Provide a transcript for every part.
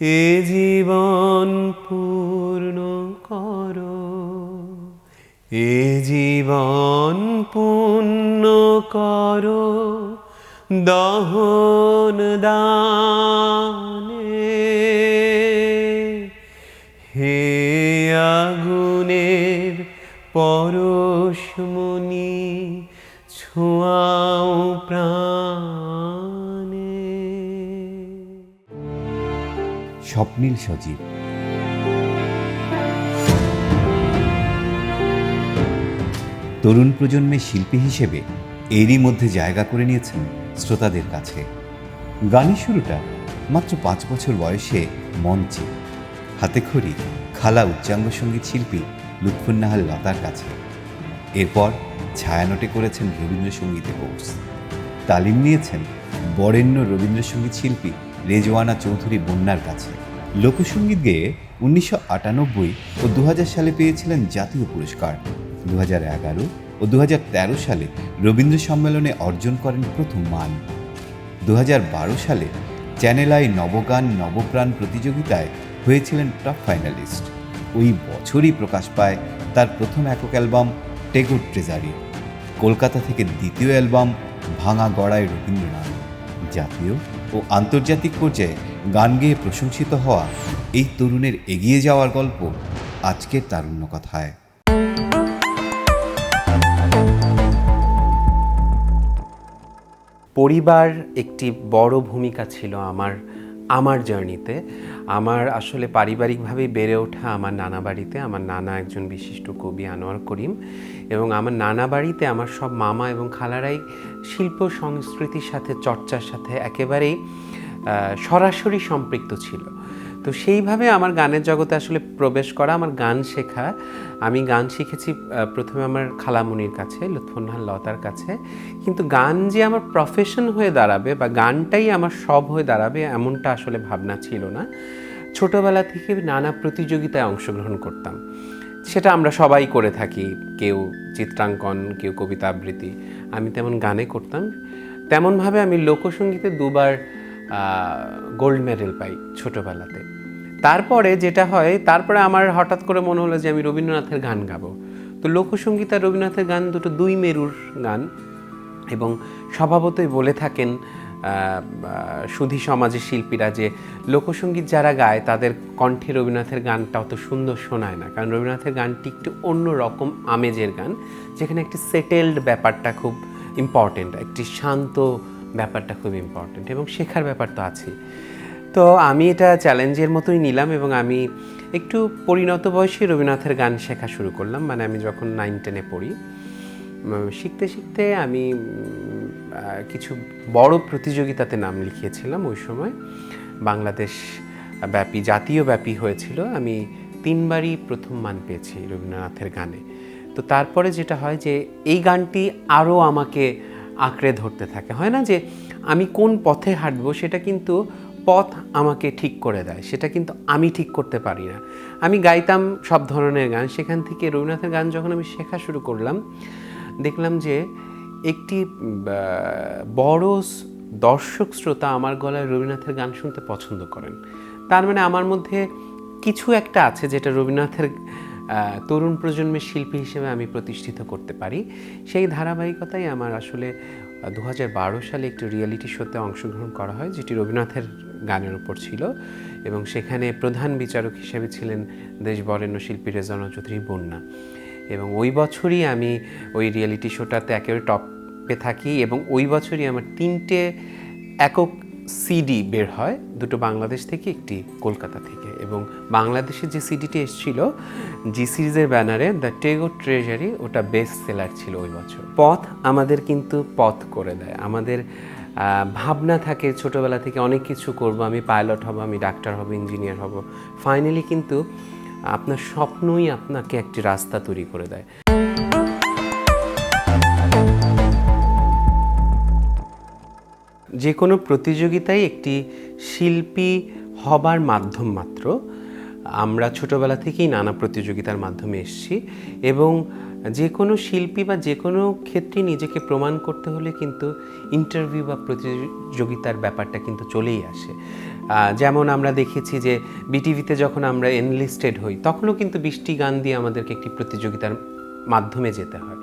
এ জীবন পূর্ণ করো। এ জীবন পূর্ণ করো। দহন দানে। হে আগুনের পরশমণি স্বপ্নীল সজীব। তরুণ প্রজন্মের শিল্পী হিসেবে এরই মধ্যে জায়গা করে নিয়েছেন শ্রোতাদের কাছে। গানের শুরুটা মাত্র পাঁচ বছর বয়সে মঞ্চে। হাতে খড়ি, খালা উচ্চাঙ্গ সংগীত শিল্পী লুৎফুন্নাহার লতার কাছে। এরপর ছায়ানটে করেছেন রবীন্দ্রসঙ্গীতে কোর্স। তালিম নিয়েছেন বরেণ্য রবীন্দ্রসঙ্গীত শিল্পী রেজওয়ানা চৌধুরী বন্যার কাছে। লোকসঙ্গীত গেয়ে উনিশশো আটানব্বই ও দু হাজার সালে পেয়েছিলেন জাতীয় পুরস্কার। দু ও দু হাজার তেরো সালে রবীন্দ্র সম্মেলনে অর্জন করেন প্রথম মান। দু হাজার বারো সালে চ্যানেল আই নবগান নবপ্রাণ প্রতিযোগিতায় হয়েছিলেন টপ ফাইনালিস্ট। ওই বছরই প্রকাশ পায় তার প্রথম একক অ্যালবাম টেগোর ট্রেজারি। কলকাতা থেকে দ্বিতীয় অ্যালবাম ভাঙা গড়ায় রবীন্দ্রনাথ। জাতীয় ও আন্তর্জাতিক পর্যায়ে গান গেয়ে প্রশংসিত হওয়া এই তরুণের এগিয়ে যাওয়ার গল্প আজকের তারুণ্য কথায়। পরিবার একটি বড় ভূমিকা ছিল আমার আমার জার্নিতে। আমার আসলে পারিবারিকভাবেই বেড়ে ওঠা আমার নানা বাড়িতে। আমার নানা একজন বিশিষ্ট কবি আনোয়ার করিম এবং আমার নানা বাড়িতে আমার সব মামা এবং খালারাই শিল্প সংস্কৃতির সাথে, চর্চার সাথে একেবারেই সরাসরি সম্পৃক্ত ছিল। তো সেইভাবে আমার গানের জগতে আসলে প্রবেশ করা, আমার গান শেখা। আমি গান শিখেছি প্রথমে আমার খালামুনির কাছে লুৎফুন্নাহার লতার কাছে। কিন্তু গান যে আমার প্রফেশন হয়ে দাঁড়াবে বা গানটাই আমার সব হয়ে দাঁড়াবে এমনটা আসলে ভাবনা ছিল না। ছোটোবেলা থেকে নানা প্রতিযোগিতায় অংশগ্রহণ করতাম। সেটা আমরা সবাই করে থাকি, কেউ চিত্রাঙ্কন, কেউ কবিতা আবৃত্তি। আমি তেমন গানে করতাম। তেমনভাবে আমি লোকসঙ্গীতে দুবার গোল্ড মেডেল পাই ছোটোবেলাতে। তারপরে যেটা হয়, তারপরে আমার হঠাৎ করে মনে হলো যে আমি রবীন্দ্রনাথের গান গাবো। তো লোকসঙ্গীত আর রবীন্দ্রনাথের গান দুটো দুই মেরুর গান এবং স্বভাবতই বলে থাকেন সুধী সমাজের শিল্পীরা যে লোকসঙ্গীত যারা গায়, তাদের কণ্ঠে রবীন্দ্রনাথের গানটা অত সুন্দর শোনায় না। কারণ রবীন্দ্রনাথের গানটি একটু অন্য রকম আমেজের গান, যেখানে একটি সেটেলড ব্যাপারটা খুব ইম্পর্টেন্ট একটি শান্ত ব্যাপারটা খুব ইম্পর্টেন্ট এবং শেখার ব্যাপার তো আছেই। তো আমি এটা চ্যালেঞ্জের মতোই নিলাম এবং আমি একটু পরিণত বয়সে রবীন্দ্রনাথের গান শেখা শুরু করলাম। মানে আমি যখন নাইন টেনে পড়ি শিখতে শিখতে আমি কিছু বড় প্রতিযোগিতাতে নাম লিখিয়েছিলাম ওই সময়। বাংলাদেশ ব্যাপী, জাতীয় ব্যাপী হয়েছিল। আমি তিনবারই প্রথম মান পেয়েছি রবীন্দ্রনাথের গানে। তো তারপরে যেটা হয় যে এই গানটি আরও আমাকে আঁকড়ে ধরতে থাকে। হয় না যে আমি কোন পথে হাঁটবো সেটা কিন্তু পথ আমাকে ঠিক করে দেয়, সেটা কিন্তু আমি ঠিক করতে পারি না। আমি গাইতাম সব ধরনের গান, সেখান থেকে রবীন্দ্রনাথের গান যখন আমি শেখা শুরু করলাম, দেখলাম যে একটি বড় দর্শক শ্রোতা আমার গলায় রবীন্দ্রনাথের গান শুনতে পছন্দ করেন। তার মানে আমার মধ্যে কিছু একটা আছে যেটা রবীন্দ্রনাথের তরুণ প্রজন্মের শিল্পী হিসেবে আমি প্রতিষ্ঠিত করতে পারি। সেই ধারাবাহিকতাই আমার আসলে দু হাজার বারো সালে একটি রিয়েলিটি শোতে অংশগ্রহণ করা হয়, যেটি রবীন্দ্রনাথের গানের উপর ছিল। এবং সেখানে প্রধান বিচারক হিসেবে ছিলেন দেশ বরেণ্য শিল্পী রেজানা চৌধুরী বন্যা। এবং ওই বছরই আমি ওই রিয়েলিটি শোটাতে একেবারে টপে থাকি এবং ওই বছরই আমার তিনটে একক সিডি বের হয়। দুটো বাংলাদেশ থেকে, একটি কলকাতা থেকে। এবং বাংলাদেশে যে সিডিটি এসেছিল জি সিরিজের ব্যানারে দ্য টেগো ট্রেজারি ওটা বেস্ট সেলার ছিল ওই বছর। পথ আমাদের কিন্তু পথ করে দেয়। আমাদের ভাবনা থাকে ছোটবেলা থেকে অনেক কিছু করব, আমি পাইলট হব, আমি ডাক্তার হব ইঞ্জিনিয়ার হব। ফাইনালি কিন্তু আপনার স্বপ্নই আপনাকে একটি রাস্তা তৈরি করে দেয়। যে কোনো প্রতিযোগিতায় একটি শিল্পী হবার মাধ্যম মাত্র। আমরা ছোটবেলা থেকেই নানা প্রতিযোগিতার মাধ্যমে এসেছি এবং যে কোনো শিল্পী বা যে কোনো ক্ষেত্রে নিজেকে প্রমাণ করতে হলে কিন্তু ইন্টারভিউ বা প্রতিযোগিতার ব্যাপারটা কিন্তু চলেই আসে। যেমন আমরা দেখেছি যে বিটিভিতে যখন আমরা এনলিস্টেড হই, তখনও কিন্তু বৃষ্টি গান দিয়ে আমাদেরকে একটি প্রতিযোগিতার মাধ্যমে যেতে হয়।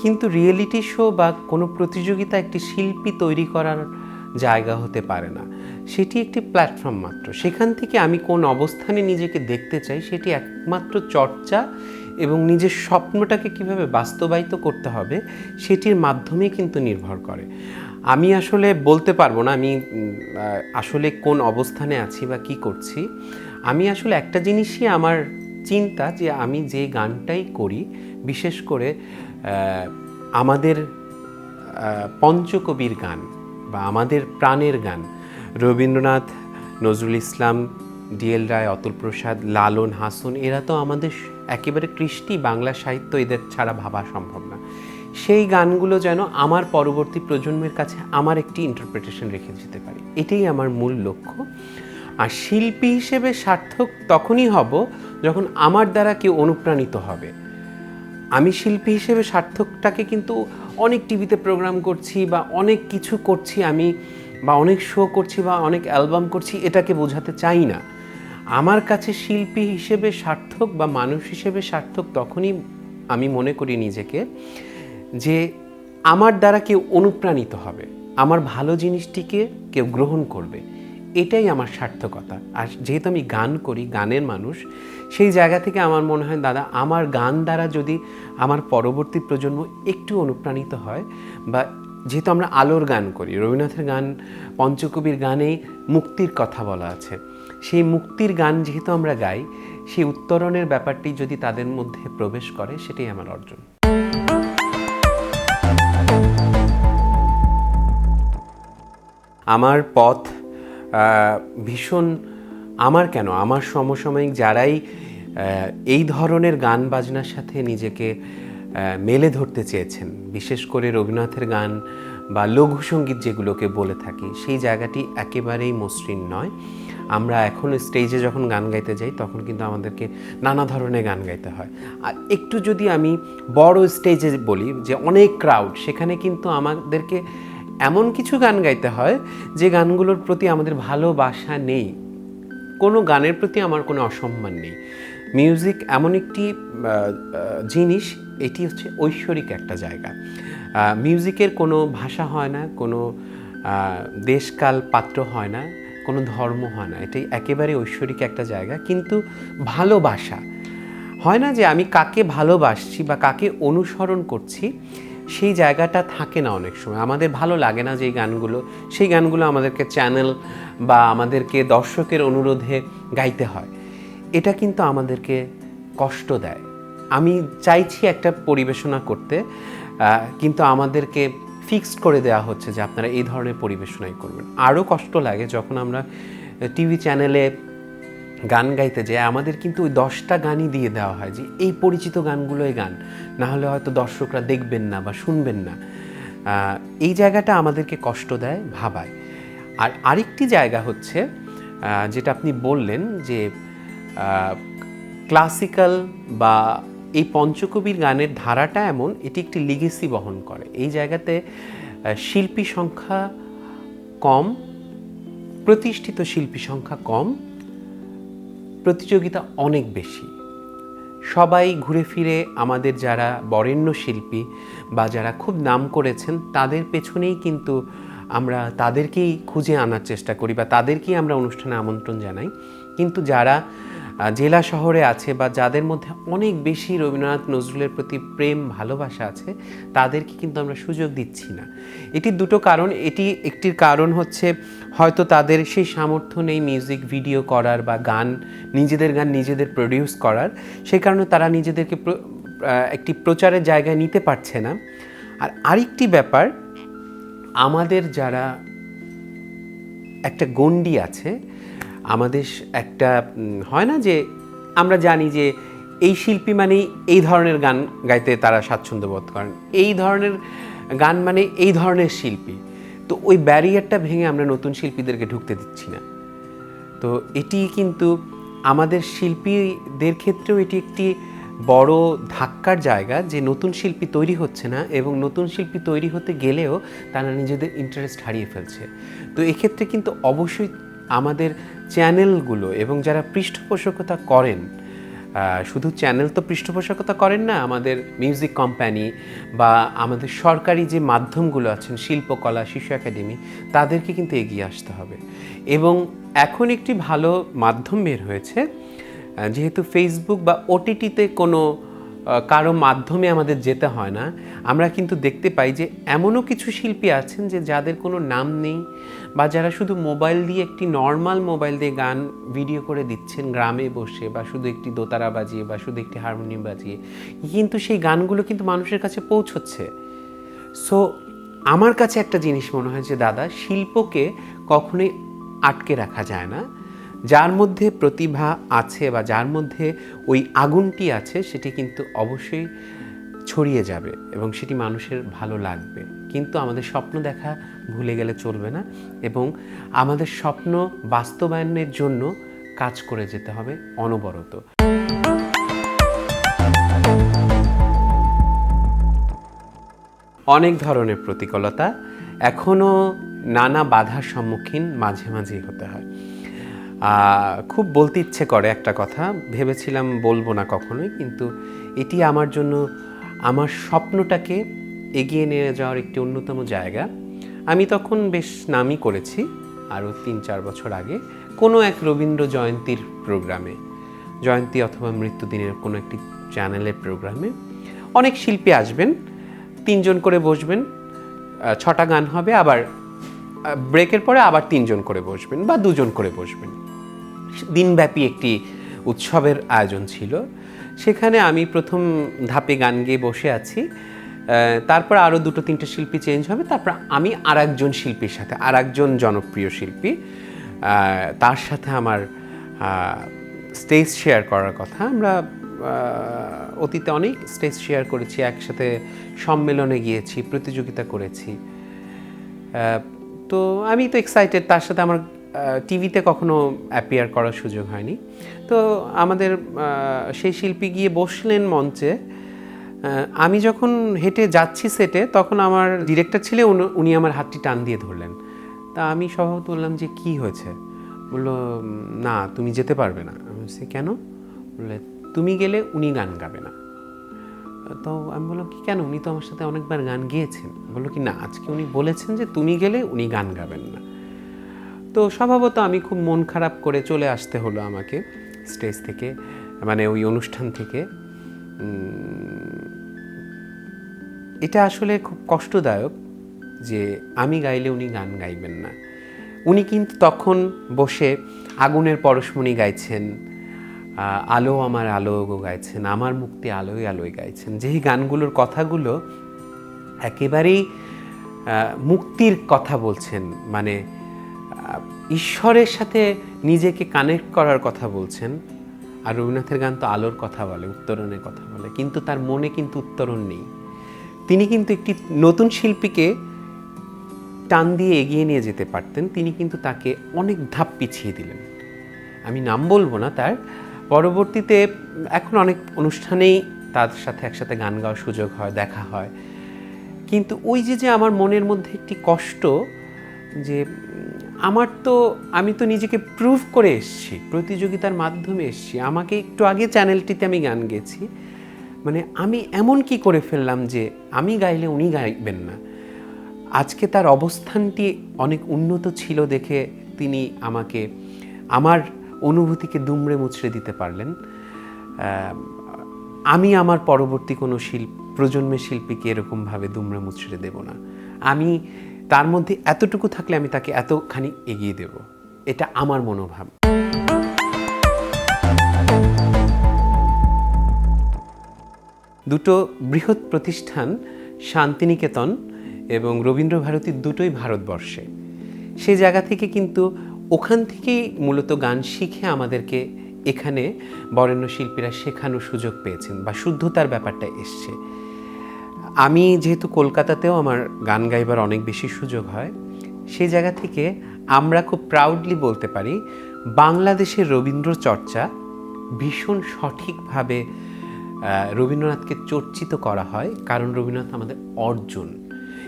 কিন্তু রিয়েলিটি শো বা কোনো প্রতিযোগিতা একটি শিল্পী তৈরি করার জায়গা হতে পারে না। সেটি একটি প্ল্যাটফর্ম মাত্র। সেখান থেকে আমি কোন অবস্থানে নিজেকে দেখতে চাই, সেটি একমাত্র চর্চা এবং নিজের স্বপ্নটাকে কীভাবে বাস্তবায়িত করতে হবে, সেটির মাধ্যমে কিন্তু নির্ভর করে। আমি আসলে বলতে পারব না আমি আসলে কোন অবস্থানে আছি বা কি করছি। আমি আসলে একটা জিনিসই আমার চিন্তা যে আমি যে গানটাই করি, বিশেষ করে আমাদের পঞ্চকবির গান বা আমাদের প্রাণের গান রবীন্দ্রনাথ, নজরুল ইসলাম ডিএল রায়, অতুল প্রসাদ, লালন হাসন, এরা তো আমাদের একেবারে কৃষ্টি বাংলা সাহিত্য এদের ছাড়া ভাবা সম্ভব না। সেই গানগুলো যেন আমার পরবর্তী প্রজন্মের কাছে আমার একটি ইন্টারপ্রিটেশন রেখে যেতে পারি। এটাই আমার মূল লক্ষ্য। আর শিল্পী হিসেবে সার্থক তখনই হব যখন আমার দ্বারা কেউ অনুপ্রাণিত হবে। আমি শিল্পী হিসেবে সার্থকটাকে কিন্তু অনেক টিভিতে প্রোগ্রাম করছি বা অনেক কিছু করছি আমি বা অনেক শো করছি বা অনেক অ্যালবাম করছি, এটাকে বোঝাতে চাই না। আমার কাছে শিল্পী হিসেবে সার্থক বা মানুষ হিসেবে সার্থক তখনই আমি মনে করি নিজেকে যে আমার দ্বারা কেউ অনুপ্রাণিত হবে, আমার ভালো জিনিসটিকে কেউ গ্রহণ করবে, এটাই আমার সার্থকতা। আর যেহেতু আমি গান করি, গানের মানুষ, সেই জায়গা থেকে আমার মনে হয়, দাদা, আমার গান দ্বারা যদি আমার পরবর্তী প্রজন্ম একটু অনুপ্রাণিত হয় বা যেহেতু আমরা আলোর গান করি, রবীন্দ্রনাথের গান, পঞ্চকবির গানেই মুক্তির কথা বলা আছে। সেই মুক্তির গান যেহেতু আমরা গাই, সেই উত্তরণের ব্যাপারটি যদি তাদের মধ্যে প্রবেশ করে, সেটাই আমার অর্জন। আমার পথ ভীষণ আমার কেন? আমার সমসাময়িক যারাই এই ধরনের গান বাজনার সাথে নিজেকে মেলে ধরতে চেয়েছেন। বিশেষ করে রবীন্দ্রনাথের গান বা লঘু সংগীত যেগুলোকে বলে থাকি, সেই জায়গাটি একেবারেই মসৃণ নয়। আমরা এখন স্টেজে যখন গান গাইতে যাই, তখন কিন্তু আমাদেরকে নানা ধরনের গান গাইতে হয়। আর একটু যদি আমি বড় স্টেজে বলি, যে অনেক ক্রাউড সেখানে কিন্তু আমাদেরকে এমন কিছু গান গাইতে হয়, যে গানগুলোর প্রতি আমাদের ভালোবাসা নেই। কোনো গানের প্রতি আমার কোনো অসম্মান নেই। মিউজিক এমন একটি জিনিস, এটি হচ্ছে ঐশ্বরিক একটা জায়গা। মিউজিকের কোনো ভাষা হয় না, কোনো দেশকাল পাত্র হয় না, কোনো ধর্ম হয় না। এটাই একেবারে ঐশ্বরিক একটা জায়গা। কিন্তু ভালোবাসা হয় না যে আমি কাকে ভালোবাসছি বা কাকে অনুসরণ করছি, সেই জায়গাটা থাকে না অনেক সময়। আমাদের ভালো লাগে না যে গানগুলো, সেই গানগুলো আমাদেরকে চ্যানেল বা আমাদেরকে দর্শকের অনুরোধে গাইতে হয়। এটা কিন্তু আমাদেরকে কষ্ট দেয়। আমি চাইছি একটা পরিবেশনা করতে কিন্তু আমাদেরকে ফিক্সড করে দেওয়া হচ্ছে যে আপনারা এই ধরনের পরিবেশনাই করবেন। আরও কষ্ট লাগে যখন আমরা টিভি চ্যানেলে গান গাইতে যাই, আমাদের কিন্তু ওই দশটা গানই দিয়ে দেওয়া হয় যে এই পরিচিত গানগুলোই গান, না হলে হয়তো দর্শকরা দেখবেন না বা শুনবেন না। এই জায়গাটা আমাদেরকে কষ্ট দেয়, ভাবায়। আর আরেকটি জায়গা হচ্ছে যেটা আপনি বললেন যে ক্লাসিক্যাল বা এই পঞ্চকবির গানের ধারাটা এমন, এটি একটি লিগেসি বহন করে। এই জায়গাতে শিল্পী সংখ্যা কম, প্রতিষ্ঠিত শিল্পী সংখ্যা কম, প্রতিযোগিতা অনেক বেশি। সবাই ঘুরে ফিরে আমাদের যারা বরেণ্য শিল্পী বা যারা খুব নাম করেছেন, তাদের পেছনেই কিন্তু আমরা তাদেরকেই খুঁজে আনার চেষ্টা করি বা তাদেরকেই আমরা অনুষ্ঠানে আমন্ত্রণ জানাই। কিন্তু যারা জেলা শহরে আছে বা যাদের মধ্যে অনেক বেশি রবীন্দ্রনাথ নজরুলের প্রতি প্রেম, ভালোবাসা আছে, তাদেরকে কিন্তু আমরা সুযোগ দিচ্ছি না। এটির দুটো কারণ, এটি একটির কারণ হচ্ছে হয়তো তাদের সেই সামর্থ্য নেই মিউজিক ভিডিও করার বা গান, নিজেদের গান নিজেদের প্রডিউস করার। সেই কারণে তারা নিজেদেরকে একটি প্রচারের জায়গায় নিতে পারছে না। আর আরেকটি ব্যাপার, আমাদের যারা একটা গণ্ডি আছে আমাদের একটা হয় না যে আমরা জানি যে এই শিল্পী মানেই এই ধরনের গান গাইতে তারা স্বাচ্ছন্দ্য বোধ করেন। এই ধরনের গান মানে এই ধরনের শিল্পী। তো ওই ব্যারিয়ারটা ভেঙে আমরা নতুন শিল্পীদেরকে ঢুকতে দিচ্ছি না। তো এটি কিন্তু আমাদের শিল্পীদের ক্ষেত্রেও এটি একটি বড় ধাক্কার জায়গা যে নতুন শিল্পী তৈরি হচ্ছে না এবং নতুন শিল্পী তৈরি হতে গেলেও তারা নিজেদের ইন্টারেস্ট হারিয়ে ফেলছে। তো এক্ষেত্রে কিন্তু অবশ্যই আমাদের চ্যানেলগুলো এবং যারা পৃষ্ঠপোষকতা করেন শুধু চ্যানেল তো পৃষ্ঠপোষকতা করেন না, আমাদের মিউজিক কোম্পানি বা আমাদের সরকারি যে মাধ্যমগুলো আছেন, শিল্পকলা, শিশু একাডেমি, তাদেরকে কিন্তু এগিয়ে আসতে হবে। এবং এখন একটি ভালো মাধ্যম বের হয়েছে যেহেতু ফেসবুক বা ওটিটিতে কোনো কারও মাধ্যমে আমাদের যেতে হয় না। আমরা কিন্তু দেখতে পাই যে এমনও কিছু শিল্পী আছেন যে যাদের কোনো নাম নেই বা যারা শুধু মোবাইল দিয়ে একটি নর্মাল মোবাইল দিয়ে গান ভিডিও করে দিচ্ছেন গ্রামে বসে বা শুধু একটি দোতারা বাজিয়ে বা শুধু একটি হারমোনিয়াম বাজিয়ে, কিন্তু সেই গানগুলো কিন্তু মানুষের কাছে পৌঁছচ্ছে। সো আমার কাছে একটা জিনিস মনে হয় যে, দাদা, শিল্পকে কখনোই আটকে রাখা যায় না। যার মধ্যে প্রতিভা আছে বা যার মধ্যে ওই আগুনটি আছে, সেটি কিন্তু অবশ্যই ছড়িয়ে যাবে এবং সেটি মানুষের ভালো লাগবে। কিন্তু আমাদের স্বপ্ন দেখা ভুলে গেলে চলবে না এবং আমাদের স্বপ্ন বাস্তবায়নের জন্য কাজ করে যেতে হবে অনবরত। অনেক ধরনের প্রতিকূলতা এখনও নানা বাধার সম্মুখীন মাঝে মাঝেই হতে হয়। খুব বলতে ইচ্ছে করে একটা কথা। ভেবেছিলাম বলব না কখনোই, কিন্তু এটি আমার জন্য, আমার স্বপ্নটাকে এগিয়ে নিয়ে যাওয়ার একটি অন্যতম জায়গা। আমি তখন বেশ নামই করেছি, আরও তিন চার বছর আগে, কোনো এক রবীন্দ্র জয়ন্তীর প্রোগ্রামে। জয়ন্তী অথবা মৃত্যুদিনের কোনো একটি চ্যানেলের প্রোগ্রামে। অনেক শিল্পী আসবেন, তিনজন করে বসবেন ছটা গান হবে, আবার ব্রেকের পরে আবার তিনজন করে বসবেন বা দুজন করে বসবেন। দিনব্যাপী একটি উৎসবের আয়োজন ছিল। সেখানে আমি প্রথম ধাপে গান গেয়ে বসে আছি। তারপর আরও দুটো তিনটে শিল্পী চেঞ্জ হবে। তারপর আমি আর একজন শিল্পীর সাথে আর একজন জনপ্রিয় শিল্পী। তার সাথে আমার স্টেজ শেয়ার করার কথা। আমরা অতীতে অনেক স্টেজ শেয়ার করেছি, একসাথে সম্মেলনে গিয়েছি, প্রতিযোগিতা করেছি। তো আমি তো এক্সাইটেড তার সাথে আমার টিভিতে কখনো অ্যাপিয়ার করার সুযোগ হয়নি। তো আমাদের সেই শিল্পী গিয়ে বসলেন মঞ্চে। আমি যখন হেঁটে যাচ্ছি সেটে, তখন আমার ডিরেক্টর ছিল উনি- উনি আমার হাতটি টান দিয়ে ধরলেন। তা আমি স্বভাবত বললাম যে, কি হয়েছে? বলল, না, তুমি যেতে পারবে না। আমি বলছি, কেন? বললে, তুমি গেলে উনি গান গাবে না। তো আমি বললাম, কি কেন? উনি তো আমার সাথে অনেকবার গান গেয়েছেন। বলল কি, না, আজকে উনি বলেছেন যে, তুমি গেলে উনি গান গাবেন না। তো স্বভাবত আমি খুব মন খারাপ করে চলে আসতে হলো আমাকে স্টেজ থেকে মানে ওই অনুষ্ঠান থেকে। এটা আসলে খুব কষ্টদায়ক যে আমি গাইলে উনি গান গাইবেন না। উনি কিন্তু তখন বসে আগুনের পরশমণি গাইছেন আলো আমার আলো গাইছেন, আমার মুক্তি আলোয় আলোয় গাইছেন। যেই গানগুলোর কথাগুলো একেবারেই মুক্তির কথা বলছেন মানে ঈশ্বরের সাথে নিজেকে কানেক্ট করার কথা বলছেন। আর রবীন্দ্রনাথের গান তো আলোর কথা বলে, উত্তরণের কথা বলে, কিন্তু তার মনে কিন্তু উত্তরণ নেই। তিনি কিন্তু একটি নতুন শিল্পীকে টান দিয়ে এগিয়ে নিয়ে যেতে পারতেন, তিনি কিন্তু তাকে অনেক ধাপ পিছিয়ে দিলেন। আমি নাম বলব না তার, পরবর্তীতে এখন অনেক অনুষ্ঠানেই তার সাথে একসাথে গান গাওয়ার সুযোগ হয়, দেখা হয়। কিন্তু ওই যে যে আমার মনের মধ্যে একটি কষ্ট যে আমার তো, আমি তো নিজেকে প্রুভ করে এসেছি, প্রতিযোগিতার মাধ্যমে এসেছি। আমাকে একটু আগে চ্যানেলটিতে আমি গান গেছি মানে আমি এমন কি করে ফেললাম যে, আমি গাইলে উনি গাইবেন না। আজকে তার অবস্থানটি অনেক উন্নত ছিল দেখে তিনি আমাকে, আমার অনুভূতিকে দুমড়ে মুচড়ে দিতে পারলেন। আমি আমার পরবর্তী কোনো শিল্প প্রজন্মের শিল্পীকে এরকমভাবে দুমড়ে মুচড়ে দেব না। আমি তার মধ্যে এতটুকু থাকলে আমি তাকে এতখানি এগিয়ে দেব। এটা আমার মনোভাব। দুটো বৃহৎ প্রতিষ্ঠান, শান্তিনিকেতন এবং রবীন্দ্রভারতী দুটোই ভারতবর্ষে। সেই জায়গা থেকে কিন্তু ওখান থেকেই মূলত গান শিখে আমাদেরকে এখানে বরেণ্য শিল্পীরা শেখানোর সুযোগ পেয়েছেন বা শুদ্ধতার ব্যাপারটা এসছে। আমি যেহেতু কলকাতাতেও আমার গান গাইবার অনেক বেশি সুযোগ হয়, সেই জায়গা থেকে আমরা খুব প্রাউডলি বলতে পারি বাংলাদেশের রবীন্দ্র চর্চা ভীষণ সঠিকভাবে রবীন্দ্রনাথকে চর্চিত করা হয়, কারণ রবীন্দ্রনাথ আমাদের অর্জন।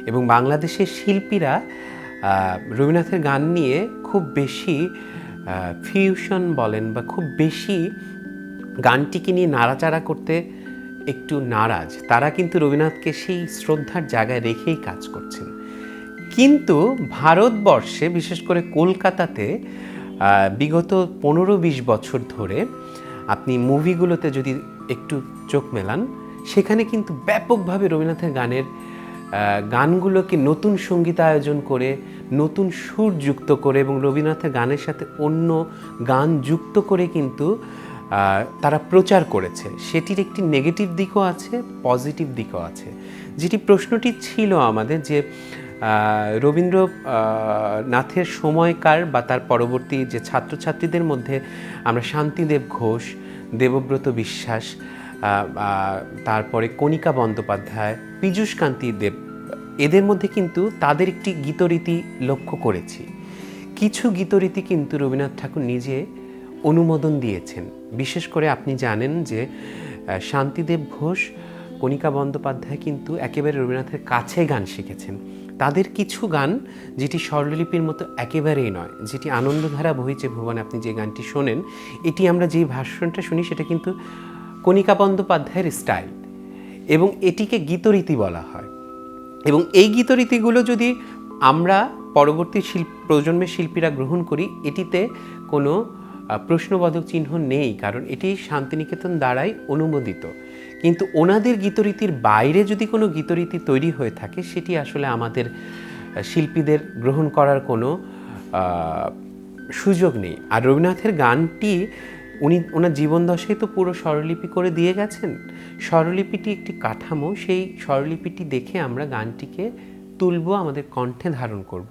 এবং বাংলাদেশের শিল্পীরা রবীন্দ্রনাথের গান নিয়ে খুব বেশি ফিউশন বলেন বা খুব বেশি গানটিকে নিয়ে নাড়াচাড়া করতে একটু নারাজ, তারা কিন্তু রবীন্দ্রনাথকে সেই শ্রদ্ধার জায়গায় রেখেই কাজ করছেন। কিন্তু ভারতবর্ষে, বিশেষ করে কলকাতাতে বিগত পনেরো বিশ বছর ধরে আপনি মুভিগুলোতে যদি একটু চোখ মেলান, সেখানে কিন্তু ব্যাপকভাবে রবীন্দ্রনাথের গানের গানগুলোকে নতুন সঙ্গীতায়োজন করে, নতুন সুর যুক্ত করে এবং রবীন্দ্রনাথের গানের সাথে অন্য গান যুক্ত করে কিন্তু তারা প্রচার করেছে। সেটির একটি নেগেটিভ দিকও আছে পজিটিভ দিকও আছে। যেটি প্রশ্নটি ছিল আমাদের যে আহ, রবীন্দ্র নাথের সময়কার বা তার পরবর্তী যে ছাত্রছাত্রীদের মধ্যে আমরা শান্তিদেব ঘোষ দেবব্রত বিশ্বাস তারপরে কণিকা বন্দ্যোপাধ্যায় পীযূষ কান্তি দেব এদের মধ্যে কিন্তু তাদের একটি গীতরীতি লক্ষ্য করেছি। কিছু গীতরীতি কিন্তু রবীন্দ্রনাথ ঠাকুর নিজে অনুমোদন দিয়েছেন। বিশেষ করে আপনি জানেন যে শান্তিদেব ঘোষ, কণিকা বন্দ্যোপাধ্যায় কিন্তু একেবারে রবীন্দ্রনাথের কাছে গান শিখেছেন। তাদের কিছু গান, যেটি স্বরলিপির মতো একেবারেই নয়, যেটি আনন্দধারা বহিছে ভুবনে আপনি যে গানটি শোনেন, এটি আমরা যেই ভাষণটা শুনি সেটা কিন্তু কণিকা বন্দ্যোপাধ্যায়ের স্টাইল। এবং এটিকে গীতরীতি বলা হয়। এবং এই গীতরীতিগুলো যদি আমরা পরবর্তী শিল্প প্রজন্মের শিল্পীরা গ্রহণ করি, এটিতে কোনো প্রশ্নবোধক চিহ্ন নেই, কারণ এটি শান্তিনিকেতন দ্বারাই অনুমোদিত। কিন্তু ওনাদের গীতরীতির বাইরে যদি কোনো গীতরীতি তৈরি হয়ে থাকে, সেটি আসলে আমাদের শিল্পীদের গ্রহণ করার কোনো সুযোগ নেই। আর রবীন্দ্রনাথের গানটি উনি, ওনার জীবনদশায় তো পুরো স্বরলিপি করে দিয়ে গেছেন। স্বরলিপিটি একটি কাঠামো, সেই স্বরলিপিটি দেখে আমরা গানটিকে তুলব, আমাদের কণ্ঠে ধারণ করব।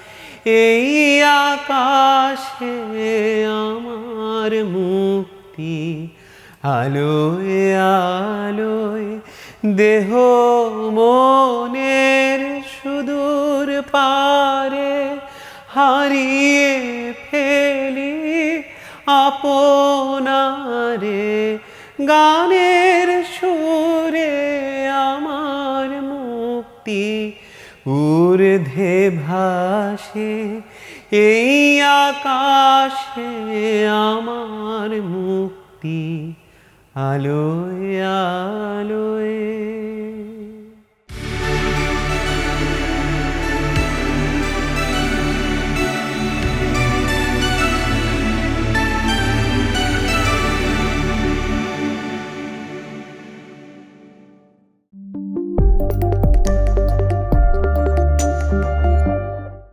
এই আকাশে আমার মুক্তি। আলোয় আলোয়, দেহ মনের সুদূর পারে হারিয়ে ফেলি আপনারে। গানের সুরে আমার মুক্তি ঊর্ধ্বে ভাসে এই আকাশে আমার মুক্তি আলোয় আলোয়।